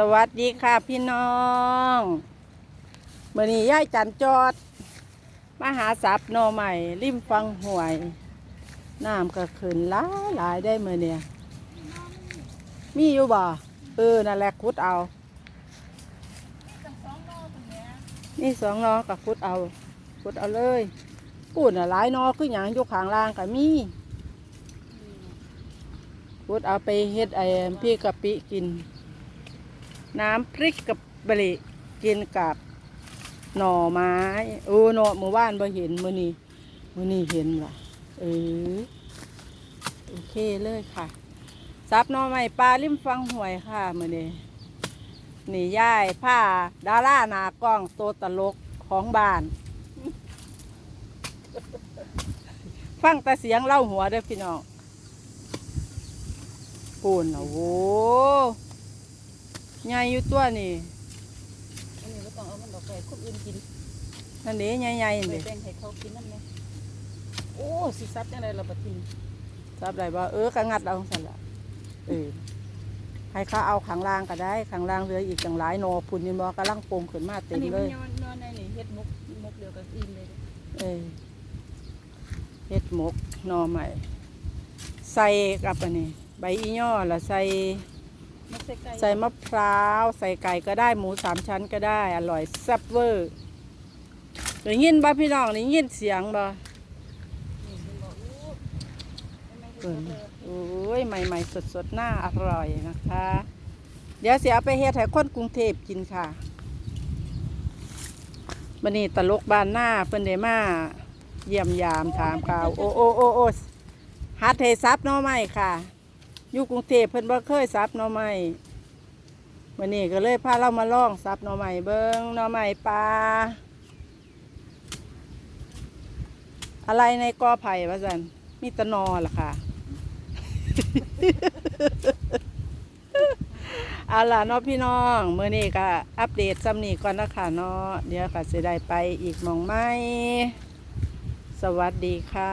สวัสดีค่ะพี่น้องเมื่อนี้ย่ายจันจอดมาหาสับหนใหม่ริมฟังหวยน้ำก็ขึ้นหลายหลายได้เมื่อเนี่ยมีอยู่บ่เออนั่นแหละคุดเอานี่สองนอกับคุดเอาคุดเอาเลยปูน่ะหลายนอคืออย่างยู่ข้างล่างก็มีคุดเอาไปเฮ็ดไอ้พี่กะปิกิน น้ำพริกกับเบริกินกับหน่อไม้โอ้หน่อหมู่บ้านบ่เห็นมื้อนี้มื้อนี้เห็นว่ะเออโอเคเลยค่ะซับหน่อไม้ปลาริมฟังหวยค่ะมือนี้นี่ย่ายผ้าดาราหนากล้องตัวตลกของบ้าน ฟังแต่เสียงเล่าหัวเด้อพี่น้องปูนอะโว้ ใหญ่อยู่ตัวนี่อันนี้ก็ต้องเอามันออกไปคนอื่นกินนั่นเด้ใหญ่ๆไปนี่แบ่งให้เขากินนั่นไหมโอ้สิซับจังไรเราบัดทีจับได้บ่เออกะงัดเอาสั่นละเออให้เขาเอาขังล่างก็ได้ขังล่างเหลืออีกจังหลายโนพุ่นนี่บ่กำลังโป่งขึ้นมาอัเต็นมนี้เลมันยนอนนอนในนี่เฮ็ดมุกมุกเดียวกับอิ่มเลยเออเฮ็ดหมกหน่อใหม่ ใส่กับอันนี้ ใบอีย่อละใส่มุก ใส่ไก่ใส่มะพร้าว ใส่ไก่ก็ได้หมูสามชั้นก็ได้ อร่อยแซ่บเวอร์ได้ยินบ่พี่น้องได้ยินเสียงบ่นี่มันบอกอู้ไม่เปิไม่ดเฮ็ดเลยโอ้ยใหม่ๆสดๆน่าอร่อยนะคะ เดี๋ยวเสียไปเฮ็ดให้คนกรุงเทพกินค่ะบันนี้ตลกบ้านหน้าเพิ่นได้มาเยี่ยมยามถามข่าว โอ้โอ้โอ้โอ้ฮัดเทซับหน่อไม้ค่ะ อยู่กรุงเทพเพิ่นบ่เคยซับหน่อไม้วันนี้ก็เลยพาเรามาลองซับหน่อไม้เบิ่งหน่อไม้ปลาอะไรในกอไผ่ว่าซั่นมีตะนอล่ะค่ะ เอาล่ะเนาะพี่น้องเมื่อนี้ก็อัปเดตซ้ำนี้ก่อนนะคะเนาะเดี๋ยวก็จะได้ไปอีกมองไหมสวัสดีค่ะ